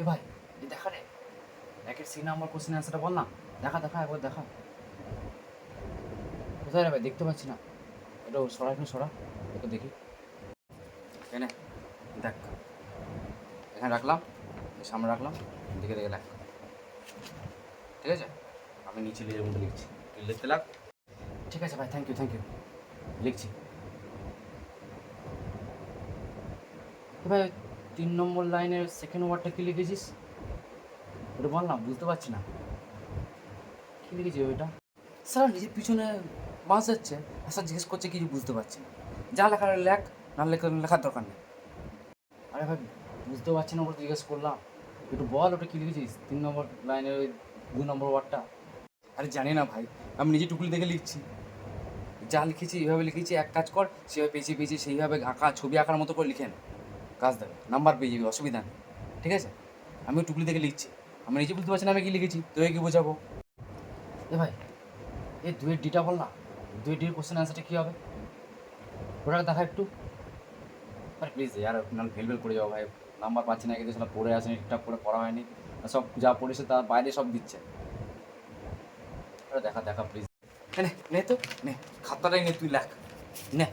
এ ভাই দেখা রে। একের সি নাম্বার কোশ্চেন অ্যান্সারটা বল না দেখা দেখা, একবার দেখা। কোথায় রে ভাই? দেখতে পাচ্ছি না। এটা সরা এখানে সরা। একটু দেখি। এনে, দেখ। এখানে রাখলাম। সামনে রাখলাম। দেখে দেখে। লেখ ঠিক আছে? আমি নিচে লিখে মধ্যে লিখছি। লিখতে লাগ। ঠিক আছে ভাই থ্যাংক ইউ থ্যাংক ইউ লিখছি। ভাই তিন নম্বর লাইনের সেকেন্ড ওয়ার্ডটা কি লিখেছিস? ওটা বল না, বুঝতে পারছি না। কি লিখেছি ওইটা? স্যার নিজের পিছনে বাঁশ যাচ্ছে আর স্যার জিজ্ঞেস করছে, কিছু বুঝতে পারছি না। যা লেখার লেখ, না লেখা, লেখার দরকার নেই। আরে ভাই, বুঝতে পারছি না, ওটা জিজ্ঞেস করলাম। একটু বল, ওটা কি লিখেছিস? তিন নম্বর লাইনের ওই দু নম্বর ওয়ার্ডটা আরে জানি না ভাই, আমি নিজে টুকলি দেখে লিখছি। যা লিখেছি, এইভাবে লিখেছি, এক কাজ কর, সেভাবে পেঁচিয়ে পেঁচিয়ে সেইভাবে আঁকা, ছবি আঁকার মতো করে লিখে নে। কাজ দেবে, নাম্বার পেয়ে যাবি, অসুবিধা নেই, ঠিক আছে? আমিও টুকলি দেখে লিখছি। আমি নিজে বুঝতে পারছি না আমি কি লিখেছি, তোকে কি বোঝাবো? এ ভাই এই দুয়ের ডিটা বল না দুই ডির কোশ্চেন অ্যান্সারটা কী হবে? ওটা দেখা একটু। আরে প্লিজ ইয়ার নাহলে ফেল ফেল করে যাও ভাই। নাম্বার পাচ্ছি না কিন্তু সেটা পড়ে আসেনি ঠিকঠাক করে পড়া হয়নি। সব যা পড়েছে তার বাইরে সব দিচ্ছে। আরে দেখা দেখা প্লিজ নে নে তো, নে, খাতাটাই নে, তুই লেখ। নে,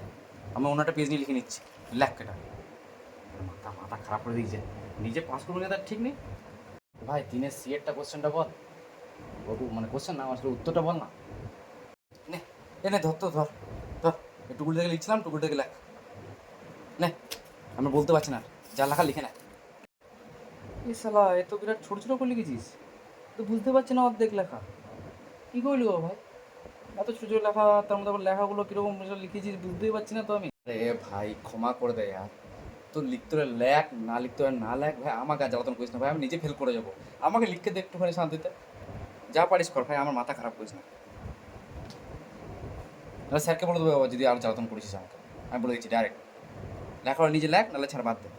আমি অন্যটা পেজ নিয়ে লিখে নিচ্ছি। লেখ এটা। করে দিয়েছে নিজে পাস করব না তার ঠিক নেই? ভাই, তিনের সিএরটা কোশ্চেনটা বল। ওটু মানে কোশ্চেন না, আসলে উত্তরটা বল না। নে, এ নে, ধর তো, ধর ধর। টুকুল থেকে লিখছিলাম টুকুল থেকে লেখ। নে, আমি বলতে পারছি না। যা লেখা লিখে না। এ সালা এ তো বিরাট ছোটো ছোটো করে লিখেছিস। তো বুঝতে পারছি না অর্ধেক লেখা। কী করলি গো ভাই? এত ছোটো লেখা, তার মধ্যে আবার লেখাগুলো কীরকম লিখেছিস বুঝতেই পারছি না তো আমি। আরে ভাই, ক্ষমা করে দেয় আর তো লিখতে হলে লেখ, না লিখতে হলে না লেখ। ভাই, আমাকে জ্বালাতন করিস না, ভাই, আমি নিজে ফেল করে যাব। আমাকে লিখতে দে একটুখানি শান্তিতে। যা পারিস কর, ভাই, আমার মাথা খারাপ করিস না। স্যারকে বলে দেবো যদি আর জ্বালাতন করিস আমাকে। আমি বলে দিচ্ছি ডাইরেক্ট লেখা নিজে লেখ, নাহলে ছাড় বাদ দে।